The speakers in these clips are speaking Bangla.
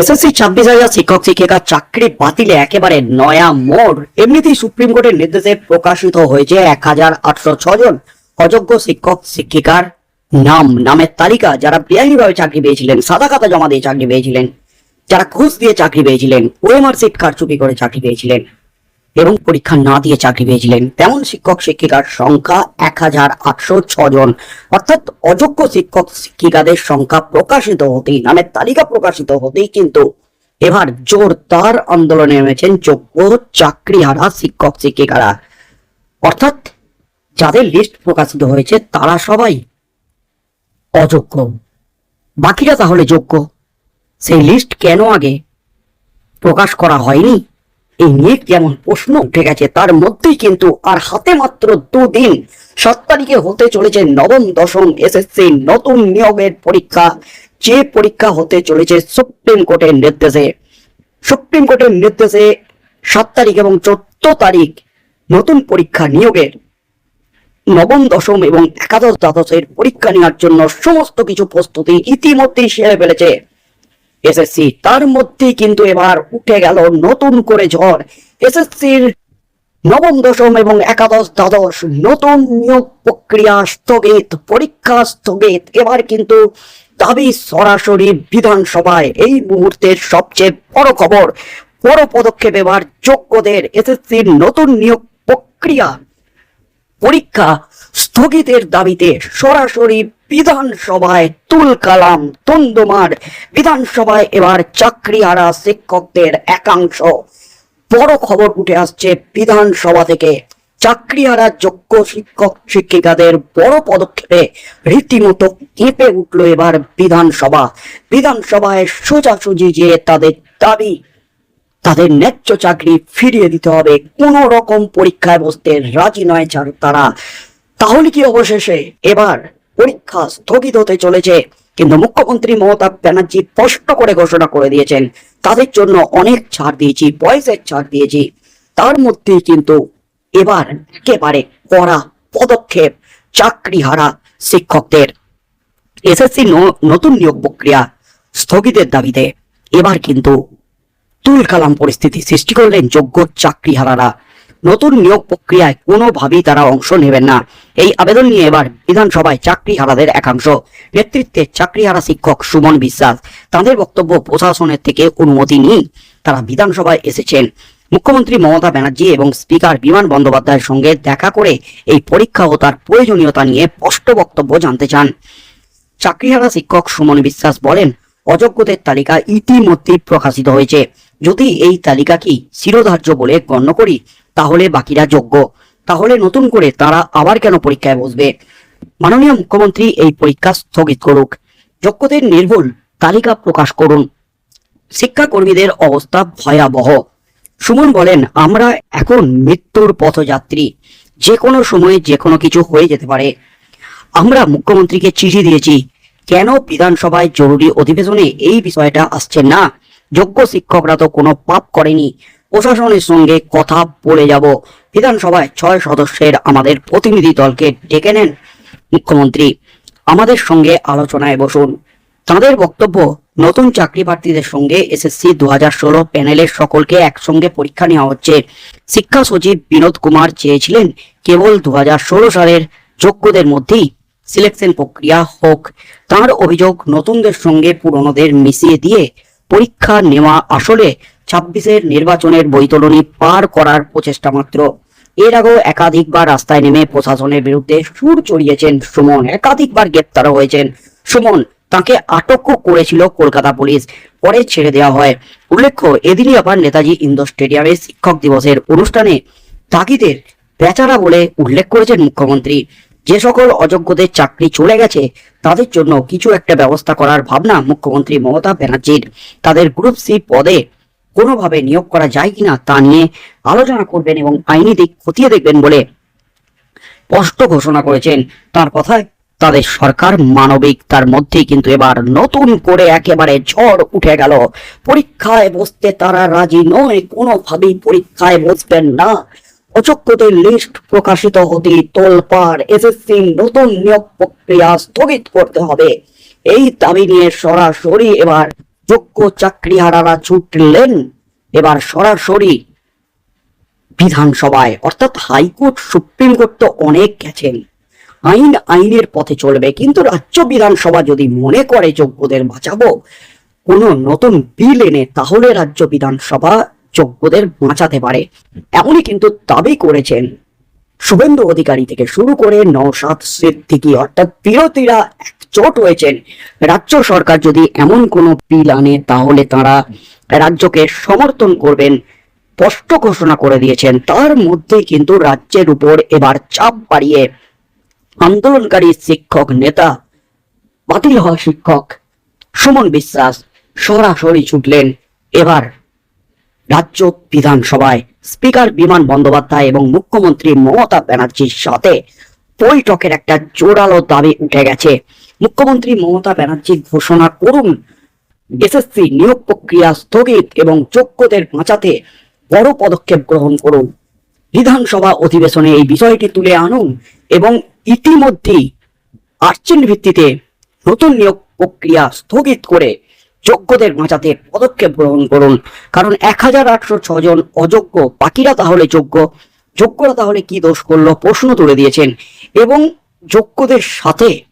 এসএসসি ছাব্বিশ হাজার শিক্ষক শিক্ষিকার চাকরি বাতিলে একেবারে নয়া মোড়। এমনিতেই সুপ্রিম কোর্টের নির্দেশে প্রকাশিত হয়েছে এক হাজার আটশো জন অযোগ্য শিক্ষক শিক্ষিকার নাম, নামের তালিকা, যারা বেআইনিভাবে চাকরি পেয়েছিলেন, সাদা খাতা জমা দিয়ে চাকরি পেয়েছিলেন, যারা ঘুষ দিয়ে চাকরি পেয়েছিলেন, ওএমআর সিট কারচুপি করে চাকরি পেয়েছিলেন। এবং পরীক্ষা না দিয়ে চাকরি পেয়েছিলেন। তেমন শিক্ষক শিক্ষিকার সংখ্যা এক হাজার আটশো জন। অর্থাৎ অযোগ্য শিক্ষক শিক্ষিকাদের সংখ্যা প্রকাশিত হতেই, নামের তালিকা প্রকাশিত হতেই কিন্তু এবার জোরদার আন্দোলনে নেমেছেন যোগ্য চাকরিহারা শিক্ষক শিক্ষিকারা। অর্থাৎ যাদের লিস্ট প্রকাশিত হয়েছে, তারা সবাই অযোগ্য। বাকিরা তাহলে যোগ্য? সেই লিস্ট কেন আগে প্রকাশ করা হয়নি? এই নিয়ে যেমন প্রশ্ন উঠে গেছে, তার মধ্যেই কিন্তু আর হাতে মাত্র দুদিন সাত তারিখে হতে চলেছে নবম, দশম এসএসসি নতুন নিয়োগের পরীক্ষা। যে পরীক্ষা হতে চলেছে সুপ্রিম কোর্টের নির্দেশে। সুপ্রিম কোর্টের নির্দেশে সাত তারিখ এবং চোদ্দ তারিখ নতুন পরীক্ষা নিয়োগের। নবম, দশম এবং একাদশ দ্বাদশের পরীক্ষা নেওয়ার জন্য সমস্ত কিছু প্রস্তুতি ইতিমধ্যেই সেরে ফেলেছে। এসএসসি তার মধ্যেই কিন্তু এবার উঠে গেল নতুন করে ঝড়। এসএসসির নবম, দশম এবং একাদশ, দ্বাদশ নতুন নিয়োগ প্রক্রিয়া স্থগিত, পরীক্ষা স্থগিত। এবার কিন্তু দাবি সরাসরি বিধানসভায়। এই মুহূর্তের সবচেয়ে বড় খবর, বড় পদক্ষেপ এবার যোগ্যদের এসএসসির নতুন নিয়োগ প্রক্রিয়া, পরীক্ষা স্থগিতের দাবিতে সরাসরি বিধানসভায় তুল কালাম তন্দমার। বিধানসভায় এবার চাকরিহারা শিক্ষকদের একাংশ। বড় খবর উঠে আসছে বিধানসভা থেকে। চাকরিহারা যোগ্য শিক্ষক শিক্ষিকাদের বড় পদক্ষেপে রীতিমতো কেঁপে উঠল এবার বিধানসভা। বিধানসভায় সোজাসুজি যে তাদের দাবি, তাদের ন্যায্য চাকরি ফিরিয়ে দিতে হবে, কোন রকম পরীক্ষায় বসতে রাজি নয় তারা। তাহলে কি অবশেষে এবার পরীক্ষা স্থগিত হতে চলেছে? কিন্তু মুখ্যমন্ত্রী মমতা ব্যানার্জি স্পষ্ট করে ঘোষণা করে দিয়েছেন, তাদের জন্য অনেক ছাড় দিয়েছি, পয়সার ছাড় দিয়েছি। তার মধ্যেই কিন্তু এবার একেবারে কড়া পদক্ষেপ চাকরি হারা শিক্ষকদের। এসএসসি নতুন নিয়োগ প্রক্রিয়া স্থগিতের দাবিতে এবার কিন্তু তুল কালাম পরিস্থিতি সৃষ্টি করলেন যোগ্য চাকরিহারারা। নতুন নিয়োগ প্রক্রিয়ায় কোনোভাবেই তারা অংশ নেবেন না। এই আবেদন নিয়ে এবার বিধানসভায় চাকরিহারাদের একাংশ। নেতৃত্বে চাকরিহারা শিক্ষক সুমন বিশ্বাস। তাদের বক্তব্য প্রশাসনের থেকে অনুমতি নিয়ে তারা বিধানসভায় এসেছেন। মুখ্যমন্ত্রী মমতা ব্যানার্জি এবং স্পিকার বিমান বন্দ্যোপাধ্যায়ের সঙ্গে দেখা করে এই পরীক্ষা ও তার প্রয়োজনীয়তা নিয়ে স্পষ্ট বক্তব্য জানতে চান। চাকরিহারা শিক্ষক সুমন বিশ্বাস বলেন, অযোগ্যদের তালিকা ইতিমধ্যেই প্রকাশিত হয়েছে। যদি এই তালিকা কি শিরোধার্য বলে গণ্য করি তাহলে বাকিরা যোগ্য। তাহলে নতুন করে তারা আবার কেন পরীক্ষায় বসবে? মাননীয় মুখ্যমন্ত্রী এই পরীক্ষা স্থগিত করুক। যোগ্যদের নির্ভুল তালিকা প্রকাশ করুন। শিক্ষাকর্মীদের অবস্থা ভয়াবহ। সুমন বলেন, আমরা এখন মৃত্যুর পথযাত্রী। যে কোনো সময়ে যে কোনো কিছু হয়ে যেতে পারে। আমরা মুখ্যমন্ত্রীকে চিঠি দিয়েছি। কেন বিধানসভায় জরুরি অধিবেশনে এই বিষয়টা আসছে না? যোগ্য শিক্ষকরা তো কোনো পাপ করেনি। প্রশাসনের সঙ্গে কথা বলে যাব। বিধানসভায় ছয় সদস্যের আমাদের প্রতিনিধি দলকে ডেকে নেন মুখ্যমন্ত্রী। আমাদের সঙ্গে আলোচনায় বসুন। তাদের বক্তব্য, নতুন চাকরি প্রার্থীদের সঙ্গে এসএসসি দু হাজার ষোলো প্যানেলের সকলকে একসঙ্গে পরীক্ষা নেওয়া হচ্ছে। শিক্ষা সচিব বিনোদ কুমার চেয়েছিলেন, কেবল দু হাজার ষোলো সালের যোগ্যদের মধ্যেই সিলেকশন প্রক্রিয়া হোক। তার অভিযোগ, নতুনদের সঙ্গে পুরনোদের মিশিয়ে দিয়ে পরীক্ষা নেওয়া আসলে ছাব্বিশের নির্বাচনের বৈতরণী পার করার প্রচেষ্টা মাত্র। এর আগেও একাধিকবার রাস্তায় নেমে প্রশাসনের বিরুদ্ধে সুর চড়িয়েছেন সুমন। একাধিকবার গ্রেপ্তার হয়েছেন। সুমন তাকে আটকও করেছিল কলকাতা পুলিশ। পরে ছেড়ে দেওয়া হয়। উল্লেখ্য, এদিনই আবার নেতাজি ইন্দোর স্টেডিয়ামে শিক্ষক দিবসের অনুষ্ঠানে তাগিদের বেচারা বলে উল্লেখ করেছেন মুখ্যমন্ত্রী। যে সকল অযোগ্যদের চাকরি চলে গেছে, তাদের জন্য কিছু একটা ব্যবস্থা করার ভাবনা মুখ্যমন্ত্রী মমতা ব্যানার্জির। তাদের গ্রুপ সি পদে কোনোভাবে নিয়োগ করা যায় কিনা তা নিয়ে আলোচনা করবেন এবং আইনি দিক খতিয়ে দেখবেন বলে স্পষ্ট ঘোষণা করেছেন। তার কথায় তাদের সরকার মানবিক, তার মধ্যেই কিন্তু এবার নতুন করে একেবারে ঝড় উঠে গেল। পরীক্ষায় বসতে তারা রাজি নয়, কোনোভাবেই পরীক্ষায় বসবেন না। অযোগ্যদের লিস্ট প্রকাশিত হতে তোলপাড়, এসএসসি নতুন নিয়োগ প্রক্রিয়া স্থগিত করতে হবে। এই দাবি নিয়ে সরাসরি এবার যোগ্য চাকরিহারারা ছুটলেন। এবার সরাসরি বিধানসভায়, অর্থাৎ হাইকোর্ট, সুপ্রিম কোর্ট তো অনেক গেছেন। আইন আইনের পথে চলবে, কিন্তু রাজ্য বিধানসভা যদি মনে করে যোগ্যদের বাঁচাবো, কোনো নতুন বিল এনে, তাহলে রাজ্য বিধানসভা যোগ্যদের বাঁচাতে পারে। এমনই কিন্তু দাবি করেছেন শুভেন্দু অধিকারী থেকে শুরু করে নওশাদ সিদ্দিকী, অর্থাৎ বিরোধীরা একজোট হয়েছেন। রাজ্য সরকার যদি এমন কোনো বিল আনে, তাহলে তারা রাজ্যকে সমর্থন করবেন, স্পষ্ট ঘোষণা করে দিয়েছেন। তার মধ্যে কিন্তু রাজ্যের উপর এবার চাপ বাড়িয়ে আন্দোলনকারী শিক্ষক নেতা, বাতিল হওয়া শিক্ষক সুমন বিশ্বাস সরাসরি ছুটলেন এবার রাজ্য বিধানসভায়। স্পিকার বিমান বন্দ্যোপাধ্যায় এবং মুখ্যমন্ত্রী মমতা ব্যানার্জির সাথে বৈঠকের একটা জোরালো দাবি উঠে গেছে। মুখ্যমন্ত্রী মমতা ব্যানার্জি ঘোষণা করুন। এসএসসি নিয়োগ প্রক্রিয়া স্থগিত এবং যোগ্যদের বাঁচাতে বড় পদক্ষেপ গ্রহণ করুন। বিধানসভা অধিবেশনে এই বিষয়টি তুলে আনুন এবং ইতিমধ্যেই আর্চেন ভিত্তিতে নতুন নিয়োগ প্রক্রিয়া স্থগিত করে যোগ্যদের বাঁচাতে পদক্ষেপ গ্রহণ করুন। কারণ এক হাজার আটশো ছজন অযোগ্য, বাকিরা তাহলে যোগ্য। যোগ্যরা তাহলে কি দোষ করল? প্রশ্ন তুলে দিয়েছেন। এবং যোগ্যদের সাথে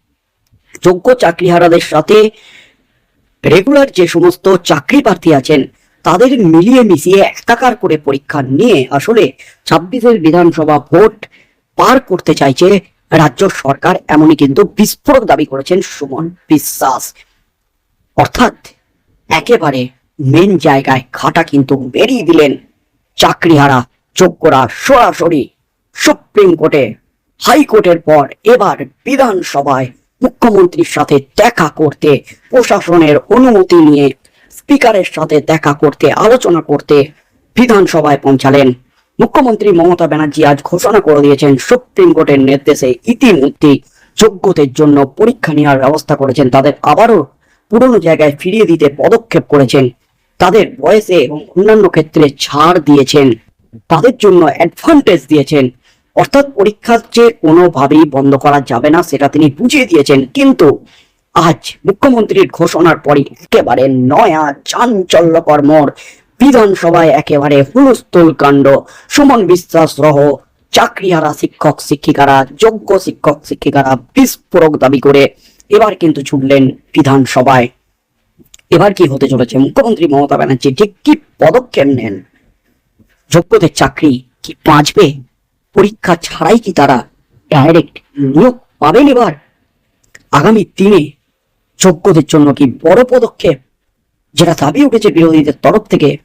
যোগ্য চাকরিহারাদের সাথে রেগুলার যে সমস্ত চাকরি প্রার্থী আছেন, তাদের মিলিয়ে মিশিয়ে একাকার করে পরীক্ষা নিয়ে আসলে ছাব্বিশের বিধানসভা ভোট পার করতে চাইছে রাজ্য সরকার, এমনই কিন্তু বিস্ফোরক দাবি করেছেন সুমন বিশ্বাস। অর্থাৎ একেবারে মেন জায়গায় খাটা কিন্তু বেরিয়ে দিলেন চাকরিহারা যোগ্যরা সরাসরি সুপ্রিম কোর্টে, হাইকোর্টের পর এবার বিধানসভায় মুখ্যমন্ত্রীর সাথে দেখা করতে, প্রশাসনের অনুমতি নিয়ে স্পিকারের সাথে দেখা করতে, আলোচনা করতে বিধানসভায় পৌঁছালেন। মুখ্যমন্ত্রী মমতা ব্যানার্জি আজ ঘোষণা করে দিয়েছেন, সুপ্রিম কোর্টের নির্দেশে ইতিমধ্যে যোগ্যদের জন্য পরীক্ষা নেওয়ার ব্যবস্থা করেছেন। তাদের আবারও পুরনো জায়গায় ফিরিয়ে দিতে পদক্ষেপ করেছেন। তাদের বয়সে এবং অন্যান্য ক্ষেত্রে ছাড় দিয়েছেন। তাদের জন্য অ্যাডভান্টেজ দিয়েছেন। অর্থাৎ পরীক্ষা যে কোনোভাবেই বন্ধ করা যাবে না, সেটা তিনি বুঝিয়ে দিয়েছেন। কিন্তু আজ মুখ্যমন্ত্রীর ঘোষণার পরই একেবারে নয়া চাঞ্চল্যকর মোড়, বিধানসভায় একেবারে হুলস্থুল কাণ্ড। সুমন বিশ্বাস সহ চাকরিহারা শিক্ষক, শিক্ষিকারা, যোগ্য শিক্ষক, শিক্ষিকারা বিস্ফোরক দাবি করে এবার কিন্তু ছুটলেন বিধানসভায়। এবার কি হতে চলেছে? মুখ্যমন্ত্রী মমতা ব্যানার্জি ঠিক কি পদক্ষেপ নেন? যোগ্যদের চাকরি কি বাঁচবে? পরীক্ষা ছাড়াই কি তারা ডাইরেক্ট নিয়োগ পাবেন এবার? আগামী দিনে যোগ্যদের জন্য কি বড় পদক্ষেপ? যেটা দাবি উঠেছে বিরোধীদের তরফ থেকে।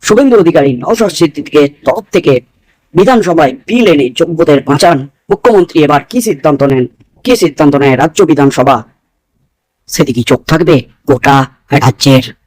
শুভেন্দু অধিকারী, নওশাদ সিদ্দিকের তরফ থেকে বিধানসভায় বিল এনে যোগ্যদের বাঁচান। মুখ্যমন্ত্রী এবার কি সিদ্ধান্ত নেন? কি সিদ্ধান্ত নেয় রাজ্য বিধানসভা? সেদিকে চোখ থাকবে গোটা রাজ্যের।